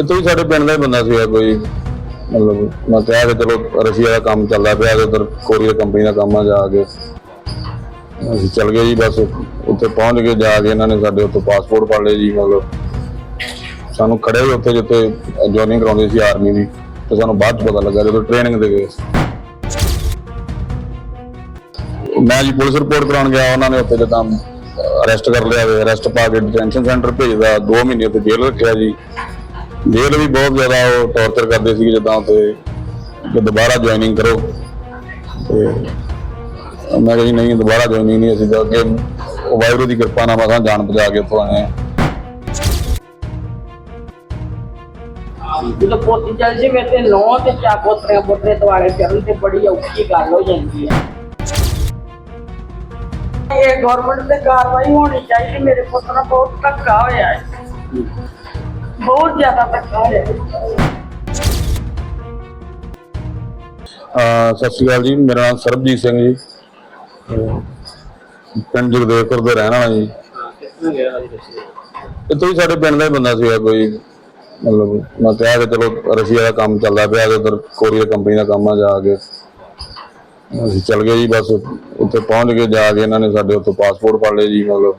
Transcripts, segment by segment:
ਇੱਥੇ ਵੀ ਸਾਡੇ ਪਿੰਡ ਦਾ ਹੀ ਬੰਦਾ ਸੀਗਾ ਕੋਈ। ਮਤਲਬ ਮੈਂ ਕਿਹਾ ਕਿ ਚਲੋ ਰਸ਼ੀਆ ਦਾ ਕੰਮ ਚੱਲਦਾ ਪਿਆ ਤੇ ਉਧਰ ਕੋਰੀਆ ਕੰਪਨੀ ਦਾ ਕੰਮ ਆ ਜਾ ਕੇ। ਅਸੀਂ ਚੱਲ ਗਏ ਜੀ ਬਸ। ਉੱਥੇ ਪਹੁੰਚ ਕੇ ਜਾ ਕੇ ਇਹਨਾਂ ਨੇ ਸਾਡੇ ਉੱਤੇ ਪਾਸਪੋਰਟ ਫੜ ਲਏ ਜੀ, ਮਤਲਬ। ਸਾਨੂੰ ਖੜੇ ਹੀ ਉੱਥੇ ਜਿੱਥੇ ਜੁਆਇਨਿੰਗ ਕਰਾਉਂਦੇ ਸੀ ਆਰਮੀ ਦੀ। ਤੇ ਸਾਨੂੰ ਬਾਅਦ ਚ ਪਤਾ ਲੱਗਾ ਜਦੋਂ ਟ੍ਰੇਨਿੰਗ ਦੇ ਗਏ। ਮੈਂ ਜੀ ਪੁਲਿਸ ਰਿਪੋਰਟ ਕਰਾਉਣ ਗਿਆ, ਉਹਨਾਂ ਨੇ ਉੱਥੇ ਜਦੋਂ ਅਰੈਸਟ ਕਰ ਲਿਆ ਅਰੈਸਟ ਪਾ ਕੇ ਡਿਟੈਂਸ਼ਨ ਸੈਂਟਰ ਭੇਜਦਾ। 2 ਮਹੀਨੇ ਉੱਥੇ ਜੇਲ੍ਹ ਰੱਖਿਆ ਜੀ। ਜੇਲ੍ਹ ਵੀ ਬਹੁਤ ਜ਼ਿਆਦਾ ਉਹ ਟੌਰਚਰ ਕਰਦੇ ਸੀ ਜਿੱਦਾਂ ਉੱਥੇ ਕਿ ਦੁਬਾਰਾ ਜੁਆਇਨਿੰਗ ਕਰੋ। ਤੇ ਮੈਂ ਕਿਹਾ ਨਹੀਂ, ਦੁਬਾਰਾ ਜੁਆਇਨਿੰਗ ਨਹੀਂ, ਅਸੀਂ ਤਾਂ ਅੱਗੇ ਉਹ ਦੀ ਕਿਰਪਾ ਨਾਲ ਮਸਾਂ ਜਾਨ ਬਚਾ ਕੇ ਉੱਥੋਂ ਆਏ ਜਦੋਂ ਪੋਤੀ ਚੱਲ ਜਾਵੇ ਤੇ ਨੌ ਤੇ ਚਾ ਪੋਤਰੇ ਪੋਤਰੇ ਦੁਆਲੇ ਚੱਲਣ ਤੇ ਬੜੀ ਔਖੀ ਗੱਲ ਹੋ ਜਾਂਦੀ ਹੈ ਇਹ ਗਵਰਨਮੈਂਟ ਤੇ ਕਾਰਵਾਈ ਹੋਣੀ ਚਾਹੀਦੀ, ਮੇਰੇ ਪੁੱਤ ਨਾਲ ਬਹੁਤ ਧੱਕਾ ਹੋਇਆ ਹੈ। ਬਹੁਤ ਜ਼ਿਆਦਾ ਧੱਕਾ ਹੋਇਆ ਸਤਿ ਸ਼੍ਰੀ ਅਕਾਲ ਜੀ, ਮੇਰਾ ਨਾਮ ਸਰਬਜੀਤ ਸਿੰਘ ਜੀ। ਪਿੰਡ ਜਗਦੇਵਪੁਰ ਦੇ ਰਹਿਣ ਵਾਲਾ ਜੀ। ਇੱਥੇ ਵੀ ਸਾਡੇ ਪਿੰਡ ਦਾ ਹੀ ਬੰਦਾ ਸੀਗਾ ਕੋਈ, ਮਤਲਬ ਮੈਂ ਕਿਹਾ ਕਿ ਚਲੋ ਰਸ਼ੀਆ ਦਾ ਕੰਮ ਚੱਲਦਾ ਪਿਆ ਤੇ ਉਧਰ ਕੋਰੀਆ ਕੰਪਨੀ ਦਾ ਕੰਮ ਆ ਜਾ ਕੇ। ਅਸੀਂ ਚੱਲ ਗਏ ਜੀ ਬਸ, ਉੱਥੇ ਪਹੁੰਚ ਕੇ ਜਾ ਕੇ ਇਹਨਾਂ ਨੇ ਸਾਡੇ ਉੱਤੇ ਪਾਸਪੋਰਟ ਫੜ ਲਏ ਜੀ, ਮਤਲਬ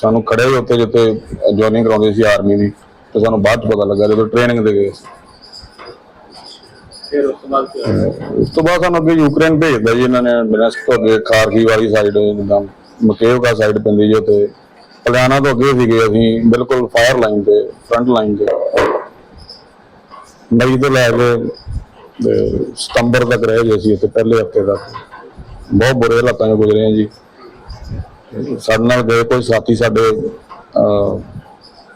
ਸਾਨੂੰ ਖੜੇ ਹੀ ਉੱਥੇ ਜਿੱਥੇ ਜੁਆਇਨਿੰਗ ਕਰਾਉਂਦੇ ਸੀ ਆਰਮੀ ਦੀ ਤੇ ਸਾਨੂੰ ਬਾਅਦ ਚ ਪਤਾ ਲੱਗਾ ਜਦੋਂ ਟ੍ਰੇਨਿੰਗ ਦੇ ਗਏ। ਫਿਰ ਉਸ ਤੋਂ ਬਾਅਦ ਕੀ ਹੋਇਆ? ਉਸ ਤੋਂ ਬਾਅਦ ਸਾਨੂੰ ਅੱਗੇ ਯੂਕਰੇਨ ਭੇਜਦਾ ਜੀ ਇਹਨਾਂ ਨੇ ਮਿਨਸਕ ਤੋਂ ਅੱਗੇ ਖਾਰਕੀ ਵਾਲੀ ਸਾਈਡ ਜਿੱਦਾਂ ਮਕੇਵਕਾ ਸਾਈਡ ਪੈਂਦੀ ਜੀ ਉੱਥੇ। ਪਲਿਆਣਾ ਤੋਂ ਅੱਗੇ ਸੀਗੇ ਅਸੀਂ ਬਿਲਕੁਲ ਫਾਇਰ ਲਾਈਨ ਤੇ ਫਰੰਟ ਲਾਈਨ ਤੇ। ਮਈ ਤੋਂ ਲੈ ਕੇ ਤੇ ਸਤੰਬਰ ਤੱਕ ਰਹੇ ਜੀ ਅਸੀਂ ਇੱਥੇ ਪਹਿਲੇ ਹਫ਼ਤੇ ਤੱਕ। ਬਹੁਤ ਬੁਰੇ ਹਾਲਾਤਾਂ 'ਚ ਗੁਜ਼ਰੇ ਹਾਂ ਜੀ। ਸਾਡੇ ਨਾਲ ਗਏ ਕੋਈ ਸਾਥੀ ਸਾਡੇ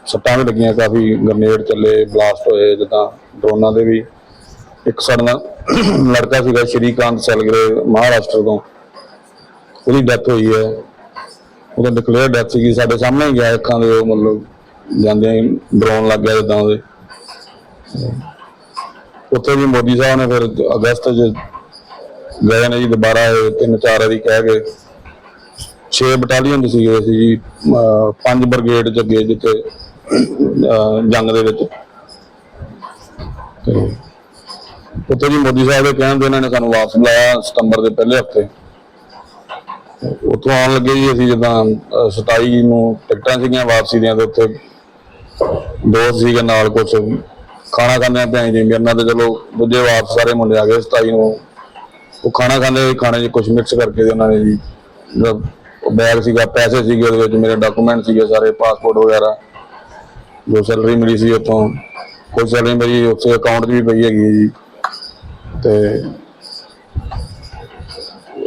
ਸੱਟਾਂ ਵੀ ਲੱਗੀਆਂ ਕਾਫੀ, ਗ੍ਰਨੇਡ ਚੱਲੇ, ਬਲਾਸਟ ਹੋਏ, ਜਿੱਦਾਂ ਡਰੋਨਾਂ ਦੇ ਵੀ। ਇੱਕ ਸਾਡੇ ਨਾਲ ਲੜਕਾ ਸੀਗਾ, ਸ਼੍ਰੀਕਾਂਤ ਸੈਲਗਰੇ, ਮਹਾਰਾਸ਼ਟਰ ਤੋਂ। ਉਹਦੀ ਡੈਥ ਹੋਈ ਹੈ। ਉਹਦਾ ਡਿਕਲੇਅਰ ਡੈਥ ਸੀਗੀ। ਸਾਡੇ ਸਾਹਮਣੇ ਹੀ ਗਿਆ ਅੱਖਾਂ ਦੇ, ਉਹ ਮਤਲਬ ਜਾਂਦੇ ਹੀ ਡਰੋਨ ਲੱਗ ਗਿਆ ਜਿੱਦਾਂ ਉਹਦੇ। ਉੱਥੇ ਵੀ ਮੋਦੀ ਸਾਹਿਬ ਨੇ ਫਿਰ ਅਗਸਤ 'ਚ ਗਏ ਨੇ ਜੀ, ਦੁਬਾਰਾ ਤਿੰਨ ਚਾਰ ਵਾਰੀ ਕਹਿ ਕੇ। 6 ਬਟਾਲੀਅਨ ਦੇ ਸੀਗੇ ਅਸੀਂ ਜੀ, ਅਹ, ਪੰਜ ਬ੍ਰਿਗੇਡ ਚ ਅੱਗੇ ਜਿੱਥੇ, ਅਹ, ਜੰਗ ਦੇ ਵਿੱਚ। ਤੇ ਉੱਥੇ ਜੀ ਮੋਦੀ ਸਾਹਿਬ ਦੇ ਕਹਿਣ ਤੇ ਇਹਨਾਂ ਨੇ ਸਾਨੂੰ ਵਾਪਸ ਬੁਲਾਇਆ ਸਤੰਬਰ ਦੇ ਪਹਿਲੇ ਹਫ਼ਤੇ। ਉੱਥੋਂ ਆਉਣ ਲੱਗੇ ਜੀ ਅਸੀਂ ਜਿੱਦਾਂ, ਅਹ 27 ਨੂੰ ਟਿਕਟਾਂ ਸੀਗੀਆਂ ਵਾਪਸੀ ਦੀਆਂ ਤੇ ਉੱਥੇ ਦੋਸਤ ਸੀਗੇ ਨਾਲ ਕੁਝ ਖਾਣਾ ਖਾਂਦੇ ਪਿਆਈ ਜੀ, ਮੇਰੇ ਨਾਲ ਤੇ ਚਲੋ ਦੂਜੇ ਵਾਪਸ ਸਾਰੇ ਮੁੰਡੇ ਆ ਗਏ 27 ਨੂੰ। ਉਹ ਖਾਣਾ ਖਾਂਦੇ ਹੋਏ ਖਾਣੇ 'ਚ ਕੁਝ ਮਿਕਸ ਕਰਕੇ ਤੇ ਉਹਨਾਂ ਨੇ ਜੀ, ਮਤਲਬ ਬੈਗ ਸੀਗਾ, ਪੈਸੇ ਸੀਗੇ ਉਹਦੇ ਵਿੱਚ, ਮੇਰੇ ਡਾਕੂਮੈਂਟ ਸੀਗੇ ਸਾਰੇ ਪਾਸਪੋਰਟ ਵਗੈਰਾ, ਜੋ ਸੈਲਰੀ ਮਿਲੀ ਸੀ ਉੱਥੋਂ। ਕੋਈ ਸੈਲਰੀ ਮੇਰੀ ਉੱਥੇ ਅਕਾਊਂਟ 'ਚ ਵੀ ਪਈ ਹੈਗੀ ਹੈ ਜੀ। ਤੇ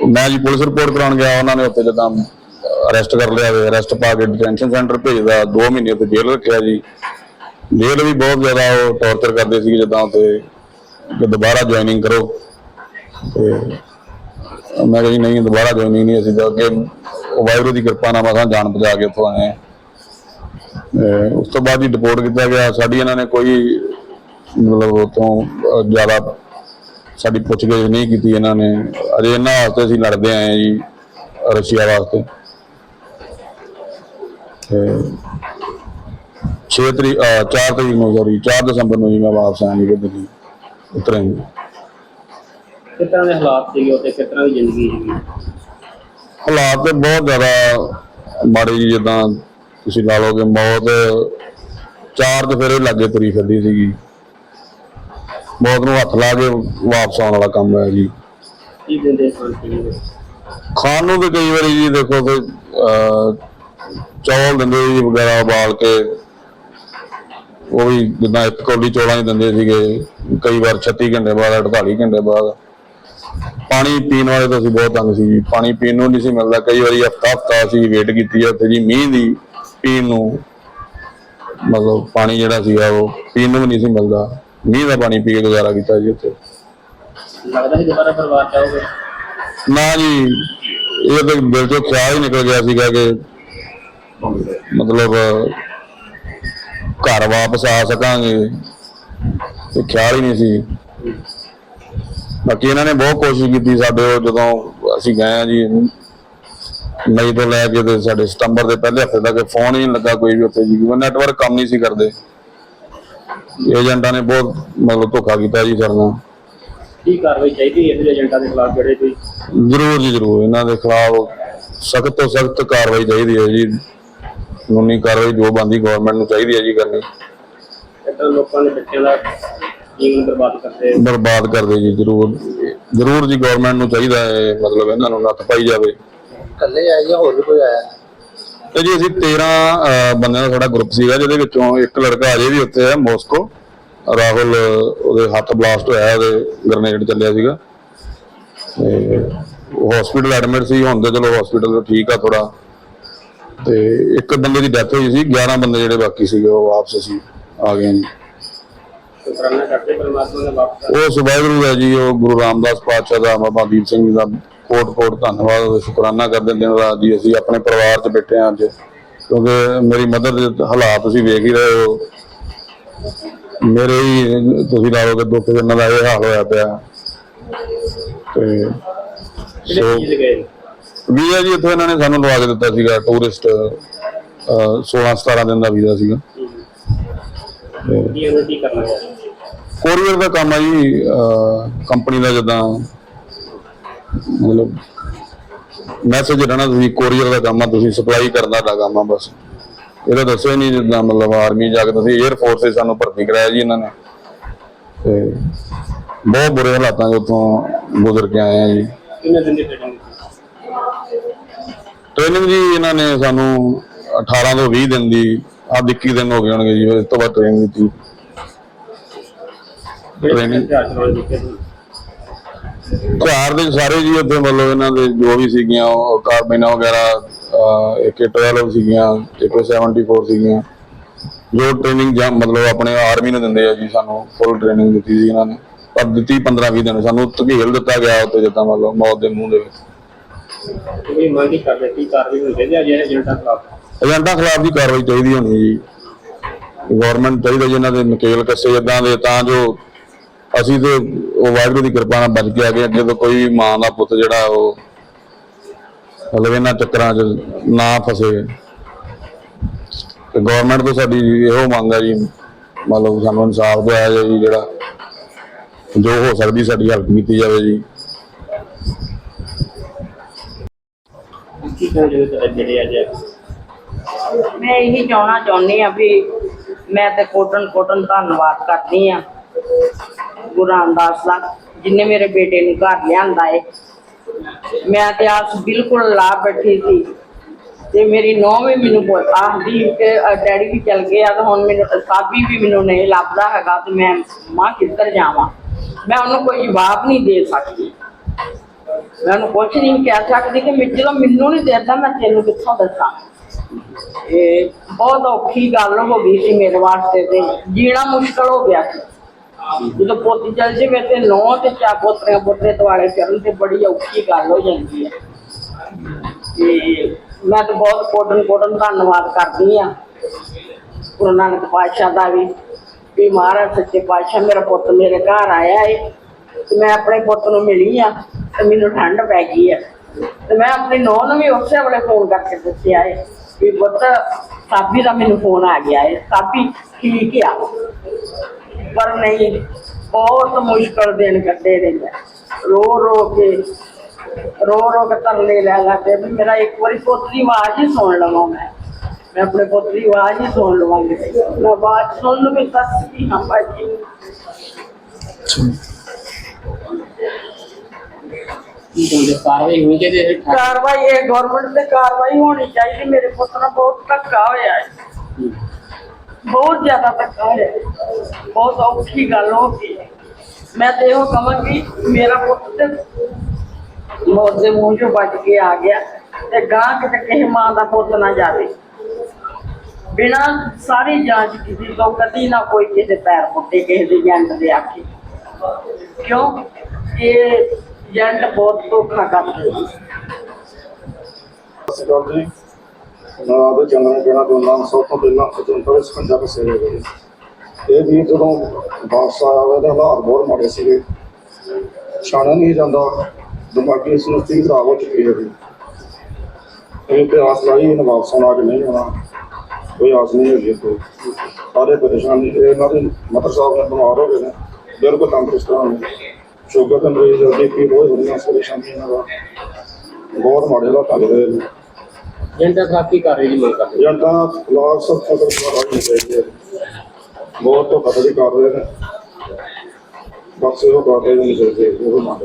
ਮੈਂ ਜੀ ਪੁਲਿਸ ਰਿਪੋਰਟ ਕਰਾਉਣ ਗਿਆ, ਉਹਨਾਂ ਨੇ ਉੱਥੇ ਜਦੋਂ ਅਰੈਸਟ ਕਰ ਲਿਆ ਵੇ ਅਰੈਸਟ ਪਾ ਕੇ ਡਿਟੈਂਸ਼ਨ ਸੈਂਟਰ ਭੇਜਦਾ 2 ਮਹੀਨੇ ਉੱਥੇ ਜੇਲ੍ਹ ਰੱਖਿਆ ਜੀ। ਜੇਲ੍ਹ ਵੀ ਬਹੁਤ ਜ਼ਿਆਦਾ ਉਹ ਟੌਰਚਰ ਕਰਦੇ ਸੀ, ਜਿੱਦਾਂ ਉੱਥੇ ਦੁਬਾਰਾ ਜੁਆਇਨਿੰਗ ਕਰੋ। ਤੇ ਮੈਂ ਕਿਹਾ ਜੀ ਨਹੀਂ, ਦੁਬਾਰਾ ਜੁਆਇਨਿੰਗ ਨਹੀਂ, ਅਸੀਂ ਤਾਂ ਅੱਗੇ ਉਹ ਵਾਹਿਗੁਰੂ ਦੀ ਕਿਰਪਾ ਨਾਲ ਮਸਾਂ ਜਾਨ ਬਚਾ ਕੇ ਉੱਥੋਂ ਆਏ ਹਾਂ। ਤੇ ਉਸ ਤੋਂ ਬਾਅਦ ਹੀ ਡਿਪੋਰਟ ਕੀਤਾ ਗਿਆ। ਸਾਡੀ ਇਹਨਾਂ ਨੇ ਕੋਈ ਮਤਲਬ ਉਤੋਂ ਜ਼ਿਆਦਾ ਸਾਡੀ ਪੁੱਛਗਿੱਛ ਨਹੀਂ ਕੀਤੀ ਇਹਨਾਂ ਨੇ। ਅਜੇ ਇਹਨਾਂ ਵਾਸਤੇ ਅਸੀਂ ਲੜਦੇ ਆਏ ਹਾਂ ਜੀ, ਰਸ਼ੀਆ ਵਾਸਤੇ। ਤੇ 6 ਤਰੀਕ 4 ਤਰੀਕ ਨੂੰ ਸੌਰੀ 4 ਦਸੰਬਰ ਨੂੰ ਜੀ ਮੈਂ ਵਾਪਸ ਆਇਆ ਜੀ ਦਿੱਲੀ ਉਤਰਾਂਗੇ ਤਰ੍ਹਾਂ ਦੇ ਹਾਲਾਤ ਸੀਗੇ ਉੱਥੇ? ਤਰ੍ਹਾਂ ਦੀ ਜ਼ਿੰਦਗੀ ਸੀਗੀ? ਹਾਲਾਤ ਤੇ ਬਹੁਤ ਜ਼ਿਆਦਾ ਮਾੜੇ ਜੀ ਜਿੱਦਾਂ ਤੁਸੀਂ ਲਾ ਲਓਗੇ ਮੌਤ ਚਾਰ ਚਫੇਰੇ ਲੱਗੇ ਤੁਰੀ ਫਿਰਦੀ ਸੀਗੀ। ਮੌਤ ਨੂੰ ਹੱਥ ਲਾ ਕੇ ਵਾਪਸ ਆਉਣ ਵਾਲਾ ਕੰਮ ਹੈ ਜੀ। ਕੀ ਦਿੰਦੇ ਖਾਣ ਨੂੰ ਵੀ ਕਈ ਵਾਰੀ ਜੀ ਦੇਖੋ ਅਹ, ਚੌਲ ਦਿੰਦੇ ਜੀ ਵਗੈਰਾ ਉਬਾਲ ਕੇ। ਉਹ ਵੀ ਜਿੱਦਾਂ ਇੱਕ ਕੌਲੀ ਚੌਲਾਂ ਹੀ ਦਿੰਦੇ ਸੀਗੇ। ਕਈ ਵਾਰ 36 ਘੰਟੇ ਬਾਅਦ 48 ਘੰਟੇ ਬਾਅਦ। ਪਾਣੀ ਪੀਣ ਵਾਲੇ ਤਾਂ ਅਸੀਂ ਬਹੁਤ ਤੰਗ ਸੀ ਜੀ। ਪਾਣੀ ਪੀਣ ਨੂੰ ਨਹੀਂ ਸੀ ਮਿਲਦਾ। ਕਈ ਵਾਰੀ ਹਫਤਾ ਹਫਤਾ ਅਸੀਂ ਵੇਟ ਕੀਤੀ ਹੈ ਉੱਥੇ ਜੀ ਮੀਂਹ ਦੀ ਪੀਣ ਨੂੰ ਮਤਲਬ ਪਾਣੀ ਜਿਹੜਾ ਸੀਗਾ ਉਹ ਪੀਣ ਨੂੰ ਨਹੀਂ ਸੀ ਮਿਲਦਾ। ਮੀਂਹ ਦਾ ਪਾਣੀ ਪੀ ਕੇ ਗੁਜ਼ਾਰਾ ਕੀਤਾ ਜੀ ਉੱਥੇ। ਲੱਗਦਾ ਸੀ ਦੁਬਾਰਾ ਪਰਿਵਾਰ ਚਾਹੋਗੇ ਨਾ ਜੀ ਇਹ ਤਾਂ ਦਿਲ ਚੋਂ ਖਿਆਲ ਹੀ ਨਿਕਲ ਗਿਆ ਸੀਗਾ ਕਿ ਮਤਲਬ ਘਰ ਵਾਪਸ ਆ ਸਕਾਂਗੇ। ਤੇ ਖਿਆਲ ਹੀ ਨਹੀਂ ਸੀ। ਬਾਕੀ ਇਹਨਾਂ ਨੇ ਬਹੁਤ ਕੋਸ਼ਿਸ਼ ਕੀਤੀ ਸਾਡੇ ਜਦੋਂ ਅਸੀਂ ਗਏ ਆ ਜੀ ਮਈ ਤੋਂ ਲੈ ਕੇ ਤੇ ਸਾਡੇ ਸਤੰਬਰ ਦੇ ਪਹਿਲੇ ਹਫ਼ਤੇ ਤੱਕ ਫੋਨ ਹੀ ਨਹੀਂ ਲੱਗਾ ਕੋਈ ਵੀ ਉੱਥੇ ਜੀ ਨੈਟਵਰਕ ਕੰਮ ਨਹੀਂ ਸੀ ਕਰਦੇ। ਏਜੰਟਾਂ ਨੇ ਬਹੁਤ ਮਤਲਬ ਧੋਖਾ ਕੀਤਾ ਜੀ ਸਾਡੇ ਨਾਲ। ਕੀ ਕਾਰਵਾਈ ਚਾਹੀਦੀ ਹੈ ਇਹਦੇ ਏਜੰਟਾਂ ਦੇ ਖਿਲਾਫ ਜਿਹੜੇ ਕੋਈ? ਜ਼ਰੂਰ ਜੀ ਜ਼ਰੂਰ। ਇਹਨਾਂ ਦੇ ਖਿਲਾਫ ਸਖਤ ਤੋਂ ਸਖਤ ਕਾਰਵਾਈ ਚਾਹੀਦੀ ਹੈ ਜੀ। ਕਾਨੂੰਨੀ ਕਾਰਵਾਈ ਜੋ ਬੰਦੀ ਗਵਰਨਮੈਂਟ ਨੂੰ ਚਾਹੀਦੀ ਹੈ ਜੀ ਕਰਨੀ। ਲੋਕਾਂ ਦੇ ਬੱਚਿਆਂ ਦਾ ਜੀਵਨ ਬਰਬਾਦ ਕਰਦੇ ਬਰਬਾਦ ਕਰਦੇ ਜੀ ਜ਼ਰੂਰ। ਜ਼ਰੂਰ ਜੀ ਗਵਰਨਮੈਂਟ ਨੂੰ ਚਾਹੀਦਾ ਹੈ ਮਤਲਬ ਇਹਨਾਂ ਨੂੰ ਨੱਥ ਪਾਈ ਜਾਵੇ। ਇਕੱਲੇ ਆਏ ਜਾਂ ਹੋਰ ਵੀ ਕੋਈ ਆਇਆ? ਤੇ ਜੀ ਅਸੀਂ 13 ਅਹ, ਬੰਦਿਆਂ ਦਾ ਸਾਡਾ ਗਰੁੱਪ ਸੀਗਾ ਜਿਹਦੇ ਵਿੱਚੋਂ ਇੱਕ ਲੜਕਾ ਅਜੇ ਵੀ ਉੱਥੇ ਹੈ ਮੋਸਕੋ। ਰਾਹੁਲ ਉਹਦੇ ਹੱਥ ਬਲਾਸਟ ਹੋਇਆ ਉਹਦੇ ਗ੍ਰਨੇਡ ਚੱਲਿਆ ਸੀਗਾ। ਤੇ ਉਹ ਹਸਪੀਟਲ ਐਡਮਿਟ ਸੀ ਹੁਣ ਤੇ ਚਲੋ ਹਸਪੀਟਲ ਠੀਕ ਆ ਥੋੜਾ ਤੇ ਇੱਕ ਬੰਦੇ ਦੀ ਡੈਥ ਹੋਈ ਸੀ 11 ਬੰਦੇ ਜਿਹੜੇ ਬਾਕੀ ਸੀਗੇ ਉਹ ਵਾਪਸ ਅਸੀਂ ਆ ਗਏ ਜੀ। ਸ਼ੁਕਰਾਨਾ ਕਰਦੇ ਪਰਮਾਤਮਾ ਦਾ ਵਾਪਸ ਜੀ ਉਹ ਗੁਰੂ ਰਾਮਦਾਸ ਪਾਤਸ਼ਾਹ ਦਾ ਬਾਬਾ ਦੀਪ ਸਿੰਘ ਜੀ ਦਾ ਕੋਟ ਕੋਟ ਧੰਨਵਾਦ ਉਹਦਾ ਸ਼ੁਕਰਾਨਾ ਕਰਦੇ ਦਿਨ ਰਾਤ ਜੀ ਅਸੀਂ ਆਪਣੇ ਪਰਿਵਾਰ 'ਚ ਬੈਠੇ ਹਾਂ ਅੱਜ। ਕਿਉਂਕਿ ਮੇਰੀ ਮਦਰ ਦੇ ਹਾਲਾਤ ਤੁਸੀਂ ਵੇਖ ਹੀ ਰਹੇ ਹੋ। ਮੇਰੇ ਹੀ ਤੁਸੀਂ ਲਾ ਲਓ ਕਿ ਦੁੱਖ ਜਨਾਂ ਦਾ ਇਹ ਹਾਲ ਹੋਇਆ ਪਿਆ। ਤੇ ਸੋ ਵੀਜ਼ਾ ਜੀ ਇੱਥੇ ਇਹਨਾਂ ਨੇ ਸਾਨੂੰ ਲਵਾ ਕੇ ਦਿੱਤਾ ਸੀਗਾ ਟੂਰਿਸਟ 16 17 ਦਿਨ ਦਾ ਵੀਜ਼ਾ ਸੀਗਾ। ਤੇ ਕੀ ਉਹਨਾਂ ਕੀ ਕਰਨਾ ਹੈ? ਕੋਰੀਅਰ ਦਾ ਕੰਮ ਹੈ ਜੀ ਕੰਪਨੀ ਦਾ ਜਿੱਦਾਂ ਮਤਲਬ ਮੈਸੇਜ ਨਾ ਤੁਸੀਂ ਕੋਰੀਅਰ ਦਾ ਕੰਮ ਆ ਤੁਸੀਂ ਸਪਲਾਈ ਕਰਨ ਦਾ ਕੰਮ ਆ ਬਸ। ਇਹਦਾ ਦੱਸਿਆ ਨਹੀਂ ਜਿੱਦਾਂ ਮਤਲਬ ਆਰਮੀ ਜਾ ਕੇ ਤੁਸੀਂ 에ਅਰ ਫੋਰਸ 'ਚ ਸਾਨੂੰ ਭਰਤੀ ਕਰਾਇਆ ਜੀ ਇਹਨਾਂ ਨੇ। ਤੇ ਬਹੁਤ ਬੁਰੇ ਹਾਲਾਤਾਂ 'ਚ ਉੱਥੋਂ ਗੁਜ਼ਰ ਕੇ ਆਏ ਆ ਜੀ। ਦੀ ਟ੍ਰੇਨਿੰਗ ਜੀ ਇਹਨਾਂ ਨੇ ਸਾਨੂੰ 18 ਤੋਂ 20 ਦਿਨ ਦੀ ਆ 21 ਦਿਨ ਹੋ ਗਏ ਹੋਣਗੇ ਜੀ ਇਸ ਤੋਂ ਬਾਅਦ ਟ੍ਰੇਨਿੰਗ ਦਿੱਤੀ ਟ੍ਰੇਨਿੰਗ ਹਥਿਆਰ ਦੇ ਸਾਰੇ ਜੀ ਉੱਥੇ ਮਤਲਬ ਇਹਨਾਂ ਦੇ ਜੋ ਵੀ ਸੀਗੀਆਂ ਉਹ ਕਾਰਬਿਨਾ ਵਗੈਰਾ AK12 ਸੀਗੀਆਂ AK74 ਸੀਗੀਆਂ। ਜੋ ਟ੍ਰੇਨਿੰਗ ਜਾਂ ਮਤਲਬ ਆਪਣੇ ਆਰਮੀ ਨੂੰ ਦਿੰਦੇ ਆ ਜੀ ਸਾਨੂੰ ਫੁੱਲ ਟ੍ਰੇਨਿੰਗ ਦਿੱਤੀ ਸੀ ਇਹਨਾਂ ਨੇ। ਪਰ ਦਿੱਤੀ 15 20 ਦਿਨ ਸਾਨੂੰ ਧਕੇਲ ਦਿੱਤਾ ਗਿਆ ਉੱਤੇ ਜਿੱਦਾਂ ਮਤਲਬ ਮੌਤ ਦੇ ਮੂੰਹ ਦੇ ਵਿੱਚ। ਕੋਈ ਮੰਗ ਹੀ ਕਰਦੇ? ਕੀ ਕਾਰਵਾਈ ਹੋਣੀ ਚਾਹੀਦੀ ਹੈ ਜਿਹੜੇ ਏਜੰਟਾਂ ਖਿਲਾਫ? ਏਜੰਟਾਂ ਖਿਲਾਫ ਦੀ ਕਾਰਵਾਈ ਚਾਹੀਦੀ ਹੋਣੀ ਜੀ। ਗਵਰਨਮੈਂਟ ਚਾਹੀਦਾ ਜੀ ਇਹਨਾਂ ਦੇ ਨਕੇਲ ਕੱਸੇ ਇਦਾਂ ਦੇ ਤਾਂ ਜੋ ਅਸੀਂ ਤੇ ਉਹ ਵਾਹਿਗੁਰੂ ਦੀ ਕਿਰਪਾ ਨਾਲ ਬਚ ਕੇ ਆ ਗਏ ਅੱਗੇ ਤੋਂ ਕੋਈ ਮਾਂ ਦਾ ਪੁੱਤ ਜਿਹੜਾ ਉਹ ਮਤਲਬ ਇਹਨਾਂ ਚੱਕਰਾਂ 'ਚ ਨਾ ਫਸੇ। ਤੇ ਗਵਰਨਮੈਂਟ ਤੋਂ ਸਾਡੀ ਇਹੋ ਮੰਗ ਹੈ ਜੀ ਮਤਲਬ ਸਾਨੂੰ ਇਨਸਾਫ ਦਿਵਾਇਆ ਜਾਏ ਜੀ ਜਿਹੜਾ ਜੋ ਹੋ ਸਕਦੀ ਸਾਡੀ ਹੈਲਪ ਕੀਤੀ ਜਾਵੇ ਜੀ। ਮੈਂ ਇਹੀ ਚਾਹਣਾ ਚਾਹੁੰਦੀ ਆ ਵੀ ਮੈਂ ਤੇ ਕੋਟਨ ਕੋਟਨ ਧੰਨਵਾਦ ਕਰਦੀ ਆ ਗੁਰੂ ਰਾਮਦਾਸ ਦਾ, ਜਿਨੇ ਮੇਰੇ ਬੇਟੇ ਨੂੰ ਘਰ ਲਿਆਂਦਾ ਏ। ਮੈਂ ਤੇ ਆਸ ਬਿਲਕੁਲ ਲਾ ਬੈਠੀ ਸੀ। ਤੇ ਮੇਰੀ ਨੂੰਹ ਵੀ ਮੈਨੂੰ ਬੋਲ, ਆਖਦੀ ਕਿ ਡੈਡੀ ਵੀ ਚਲ ਗਏ ਆ, ਤੇ ਹੁਣ ਮੈਨੂੰ ਸਾਬੀ ਵੀ ਮੈਨੂੰ ਨਹੀਂ ਲੱਭਦਾ ਹੈਗਾ, ਤੇ ਮੈਂ ਮਾਂ ਕਿੱਧਰ ਜਾਵਾਂ? ਮੈਂ ਉਹਨੂੰ ਕੋਈ ਜਵਾਬ ਨਹੀਂ ਦੇ ਸਕਦੀ। ਮੈਂ ਉਹਨੂੰ ਕੁਛ ਨਹੀਂ ਕਹਿ ਸਕਦੀ ਕਿ ਮੈਂ ਜਦੋਂ ਮੈਨੂੰ ਨਹੀਂ ਦੇਦਾ, ਮੈਂ ਤੈਨੂੰ ਕਿੱਥੋਂ ਦੱਸਾਂ? ਇਹ ਬਹੁਤ ਔਖੀ ਗੱਲ ਹੋ ਗਈ ਸੀ ਮੇਰੇ ਵਾਸਤੇ ਤੇ, ਜੀਣਾ ਮੁਸ਼ਕਲ ਹੋ ਗਿਆ ਸੀ। ਜਦੋਂ ਪੋਤੀ ਚਲ ਜੇ ਤੇ ਨੌ ਤੇ ਚਾ ਪੋਤਰੇ ਪੋਤਰੇ ਦੁਆਲੇ ਚੱਲਣ ਤੇ ਬੜੀ ਔਖੀ ਗੱਲ ਹੋ ਜਾਂਦੀ ਹੈ। ਤੇ ਮੈਂ ਤਾਂ ਬਹੁਤ ਕੋਟਨ ਕੋਟਨ ਧੰਨਵਾਦ ਕਰਦੀ ਆ ਗੁਰੂ ਨਾਨਕ ਪਾਤਸ਼ਾਹ ਦਾ ਵੀ ਵੀ ਮਹਾਰਾਜ ਸੱਚੇ ਪਾਤਸ਼ਾਹ ਮੇਰਾ ਪੁੱਤ ਮੇਰੇ ਘਰ ਆਇਆ ਏ ਤੇ ਮੈਂ ਆਪਣੇ ਪੁੱਤ ਨੂੰ ਮਿਲੀ ਆ ਤੇ ਮੈਨੂੰ ਠੰਡ ਪੈ ਗਈ ਆ। ਤੇ ਮੈਂ ਆਪਣੀ ਨੂੰਹ ਨੂੰ ਵੀ ਉਸੇ ਵੇਲੇ ਫੋਨ ਕਰਕੇ ਦੱਸਿਆ ਏ ਵੀ ਪੁੱਤ, ਸਾਬੀ ਦਾ ਮੈਨੂੰ ਫੋਨ ਆ ਗਿਆ ਏ। ਸਾਬੀ, ਠੀਕ ਆ? ਪਰ ਨਹੀਂ ਬਹੁਤ ਮੁਸ਼ਕਲ ਦਿਨ ਕੱਢੇ ਨੇ ਮੈਂ ਰੋ ਰੋ ਕੇ ਰੋ ਰੋ ਕੇ ਤਰਲੇ ਲੈ ਲੈ ਕੇ ਵੀ ਮੇਰਾ ਇੱਕ ਵਾਰੀ ਪੁੱਤ ਦੀ ਆਵਾਜ਼ ਹੀ ਸੁਣ ਲਵਾਂ ਮੈਂ ਮੈਂ ਆਪਣੇ ਪੁੱਤ ਦੀ ਆਵਾਜ਼ ਹੀ ਸੁਣ ਲਵਾਂਗੀ ਮੈਂ ਆਵਾਜ਼ ਸੁਣ ਲਵਾਂ ਸੱਚ ਕੀ ਹਾਂ ਭਾਜੀ ਕੀ ਕਹਿੰਦੇ ਕਾਰਵਾਈ ਹੋਣੀ ਚਾਹੀਦੀ ਹੈ ਠਾ- ਕਾਰਵਾਈ ਇਹ ਗਵਰਨਮੈਂਟ ਤੇ ਕਾਰਵਾਈ ਹੋਣੀ ਚਾਹੀਦੀ ਮੇਰੇ ਪੁੱਤ ਨਾਲ ਬਹੁਤ ਜ਼ਿਆਦਾ ਧੱਕਾ ਹੋਇਆ। ਬਹੁਤ ਔਖੀ ਗੱਲ ਹੋ ਗਈ। ਮੈਂ ਤੇ ਇਹੋ ਕਹਾਂਗੀ, ਮੇਰਾ ਪੁੱਤ ਤੇ ਮੌਤ ਦੇ ਮੂੰਹ ਚੋਂ ਬਚ ਕੇ ਆ ਗਿਆ ਤੇ ਗਾਂ ਕਿਤੇ ਕਿਸੇ ਮਾਂ ਦਾ ਪੁੱਤ ਨਾ ਜਾਵੇ। ਬਿਨਾਂ ਸਾਰੀ ਜਾਂਚ ਕੀਤੀ ਤੋਂ ਕਦੀ ਨਾ ਕੋਈ ਕਿਸੇ ਪੈਰ ਪੁੱਟੇ ਕਿਸੇ ਦੇ ਜੰਟ ਦੇ ਆਖੇ। ਕਿਉਂ? ਇਹ ਜੰਟ ਬਹੁਤ ਧੋਖਾ ਕਰਦੇ ਨੇ ਸਤਿ ਸ਼੍ਰੀ ਅਕਾਲ ਜੀ ਚੰਦਨ ਕਹਿਣਾ ਚਾਹੁੰਦਾ ਹਾਂ ਸਭ ਤੋਂ ਪਹਿਲਾਂ ਸੁਤੰਤਰ ਇਸ ਪੰਜਾਬ ਸੇਵੇ ਦੇ ਇਹ ਵੀ ਜਦੋਂ ਵਾਪਸ ਆਇਆ ਹੋਇਆ ਹਾਲਾਤ ਬਹੁਤ ਮਾੜੇ ਸੀਗੇ। ਛਾਣਾ ਨਹੀਂ ਜਾਂਦਾ। ਦਿਮਾਗੀ ਸਮੱਸਿਆ ਖਰਾਬ ਹੋ ਚੁੱਕੀ ਹੈ ਇਹ ਤੇ ਆਸ ਲਾਈ ਇਹਨੇ ਵਾਪਸ ਆਉਣਾ ਕਿ ਨਹੀਂ ਆਉਣਾ, ਕੋਈ ਆਸ ਨਹੀਂ ਹੈਗੀ ਕੋਈ ਸਾਰੇ ਪਰੇਸ਼ਾਨੀ ਇਹਨਾਂ ਦੀ ਮਦਰ ਸਾਹਿਬ ਨੇ ਬਿਮਾਰ ਹੋ ਗਏ ਨੇ। ਬਿਲਕੁਲ ਤੰਦਰੁਸਤ ਹਨ ਸ਼ੂਗਰ ਦੇ ਮਰੀਜ਼ ਬੀਪੀ ਬਹੁਤ ਵਧੀਆ ਪਰੇਸ਼ਾਨੀ ਇਹਨਾਂ ਦਾ ਬਹੁਤ ਮਾੜੇ ਹਾਲਾਤ ਲੱਗ ਰਹੇ ਨੇ। ਜਨਤਾ ਸਾਥੀ ਕਰ ਰਹੀ ਜੀ ਮੰਗ ਕਰਦੇ ਏਜੰਟਾਂ ਲਾਗ ਸਭ ਫਸਲ ਦੁਆਰਾ ਨਹੀਂ ਚਾਹੀਦੇ ਬਹੁਤ ਤੋਂ ਪਤਾ ਕਰ ਰਹੇ ਨੇ। ਬਸ ਉਹ ਕਰਦੇ ਨਹੀਂ ਚਾਹੀਦੇ ਉਹ ਮੰਗ